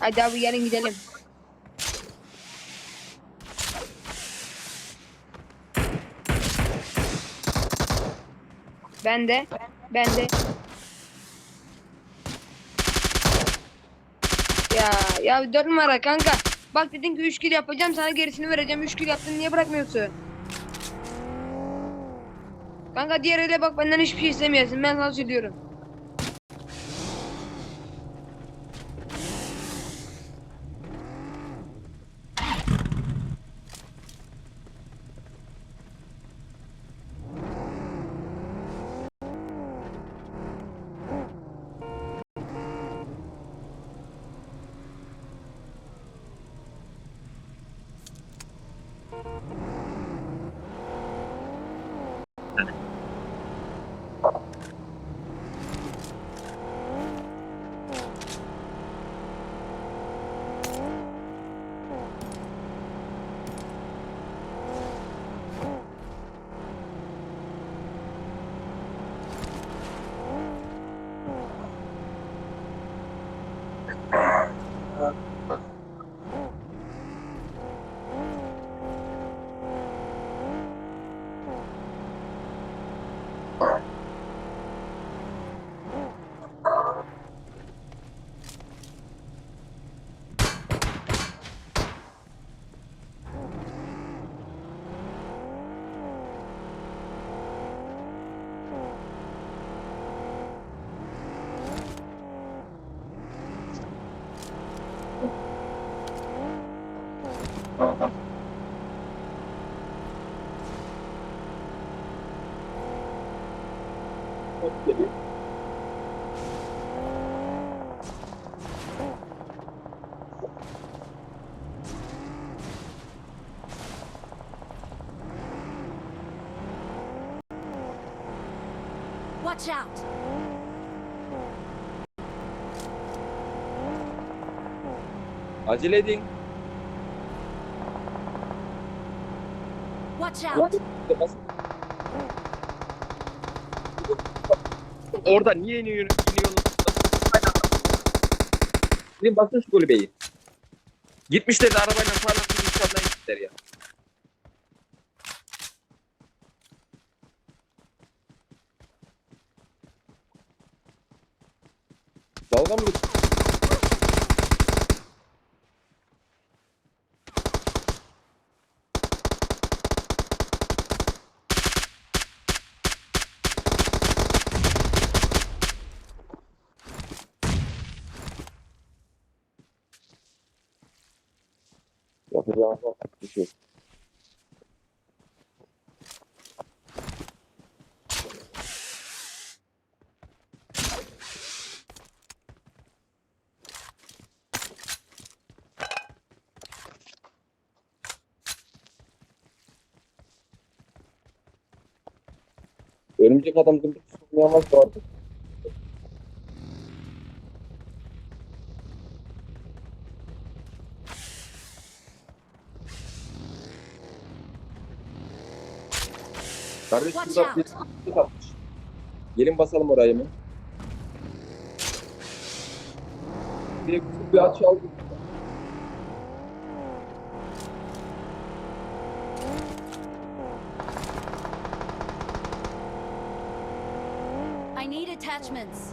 Hadi abi gelin gidelim. Ben de. Ben de. Ya ya dört numara kanka. Bak dedin ki 3 kill yapacağım sana gerisini vereceğim. 3 kill yaptın niye bırakmıyorsun? Kanka diğer ele bak benden hiçbir şey istemiyorsun. Ben sana söylüyorum. Watch out! Acele edin. Watch out! Orada niye iniyor, iniyorsunuz? Gidin basın şu kulübeyi. Gitmişler de arabayla falan insanlar gittiler ya. Dalga mı geçiyorsun? Yapacağım bir şey. Örümcek adam tutmayamaz da artık. Kardeş şurada bir atmış. Gelin basalım orayı mı? Bir küçük bir açı aldım. I need attachments.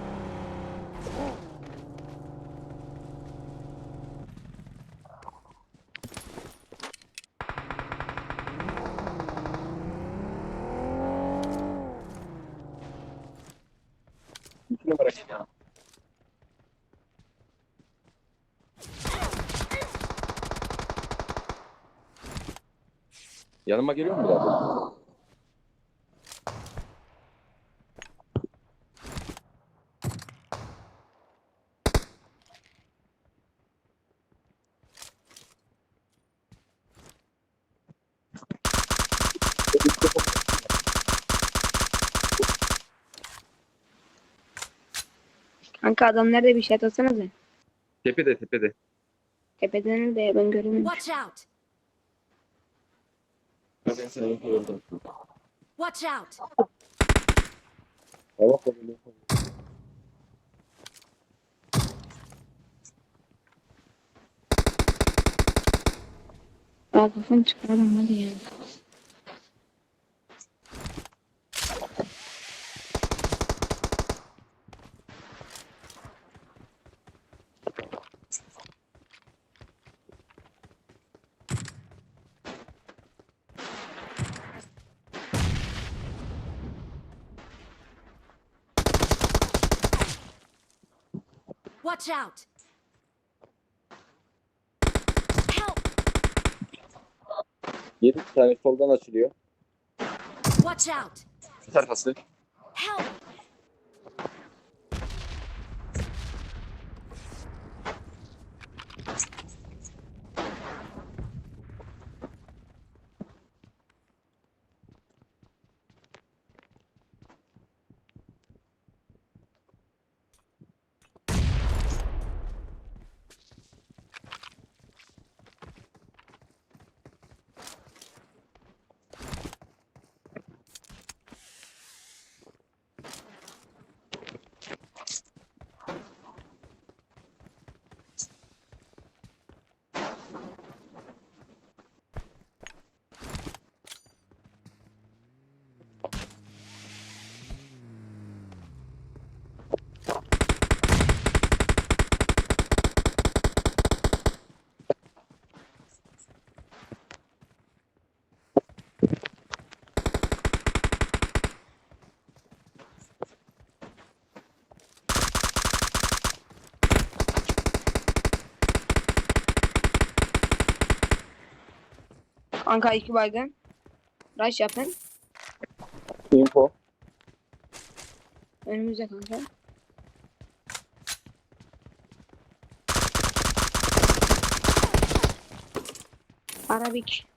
Numara ya. Yanıma geliyor mu biraz? Kanka adam nerede bir şey atsanıza. Tepede tepede. Tepede nerede ya ben göremiyorum. Watch out. Watch out. Allah kabul Aa kafan çıkardım hadi ya. Watch out! Help! Yedi tane soldan açılıyor. Watch out! Şu tarafası. Help! Kanka iki baygın. Rush yapın. Info. Önümüzde kanka. Arabik.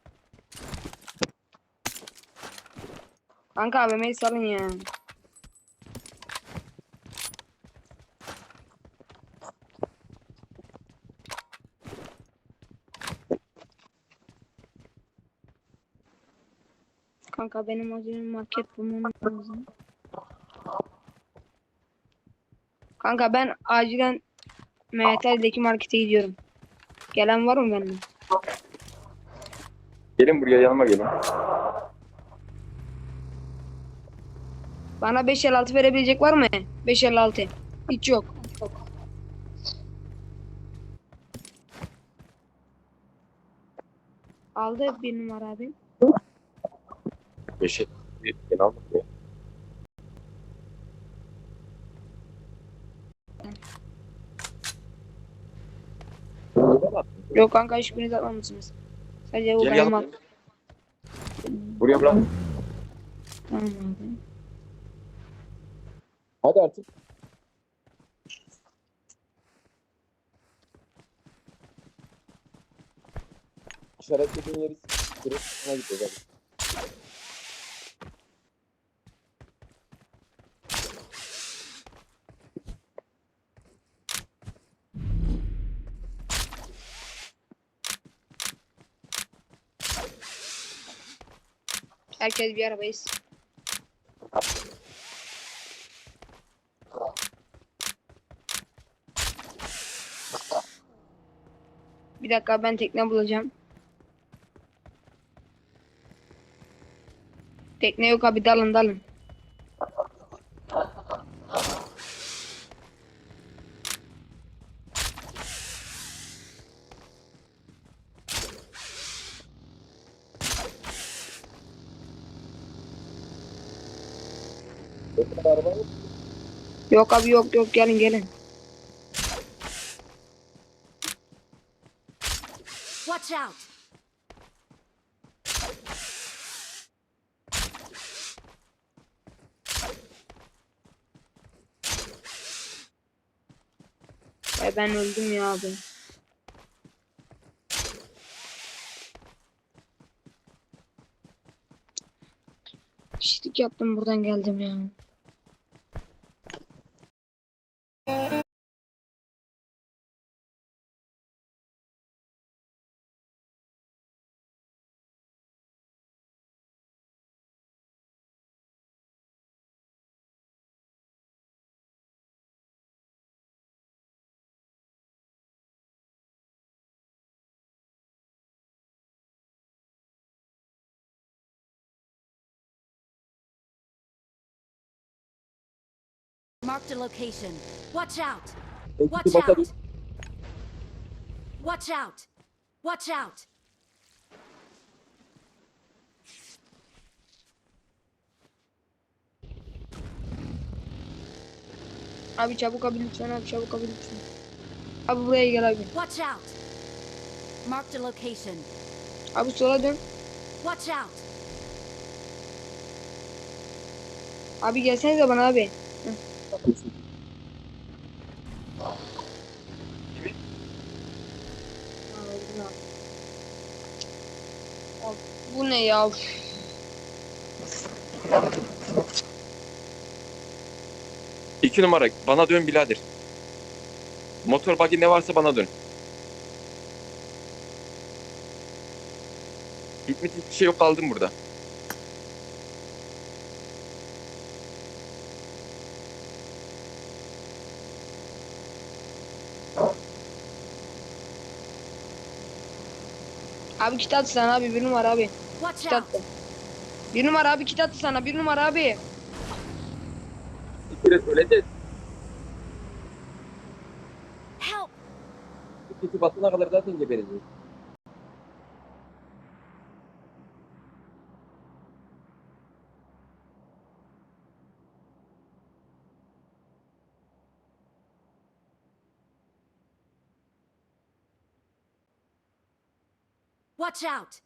Kanka AVM'yi salın ya. Kanka benim acilen market bulmam lazım. Kanka ben acilen MHT'deki markete gidiyorum. Gelen var mı benimle? Gelin buraya yanıma gelin. Bana 556 verebilecek var mı? 556. Hiç yok. Aldı bir numara abi. Beşi. Gel al buraya. Yok kanka hiçbiriniz atmamışsınız. Sadece bu Gel benim yanıma. at. Buraya bırak. Tamam abi. Hadi artık. İşaretlediğin yeri sürüp ona gideceğiz hadi. Herkes bir arabayız. Bir dakika ben tekne bulacağım. Tekne yok abi dalın dalın. Yok abi yok yok gelin gelin. Watch out! E ben öldüm ya abi. Şişlik yaptım buradan geldim ya. Marked a location. Watch out. Watch out. Watch out. Watch out. Abi çabuk abi lütfen abi çabuk abi lütfen. Abi buraya gel abi. Watch out. Marked a location. Abi sola dön. Watch out. Abi gelsenize bana abi. Bu ne ya? İki numara bana dön birader. Motor buggy ne varsa bana dön. Gitmiş hiçbir şey yok kaldım burada. Abi kit attı sana abi bir numara abi. Kit out. attı. Bir numara abi kit attı sana bir numara abi. Bir kere söyledi. Help. Kiti basına kadar zaten gebereceğiz. Watch out.